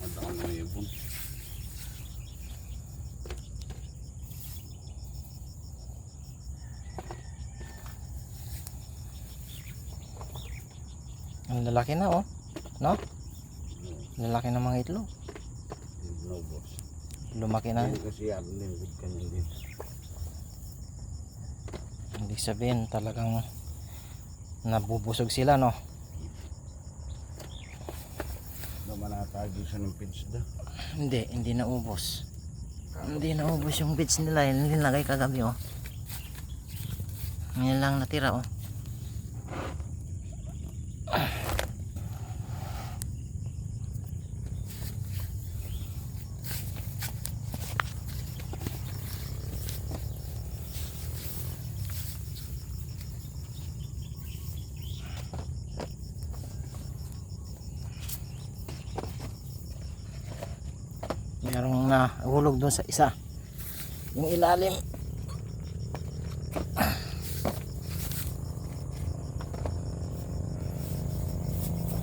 Nadaan mo ibon. Ang lalaki na oh. No? Lalaki ng mga itlog. No boss. Lumaki na. Yan kasi yan din. Kanya din. Ibig sabihin talagang nabubusog sila no. Naman natagi siya ng pitch da. Hindi, hindi naubos. Hindi naubos yung bits nila. Yun nilagay kagabi oh. Ngayon lang natira oh. merong na hulog doon sa isa. Yung ilalim.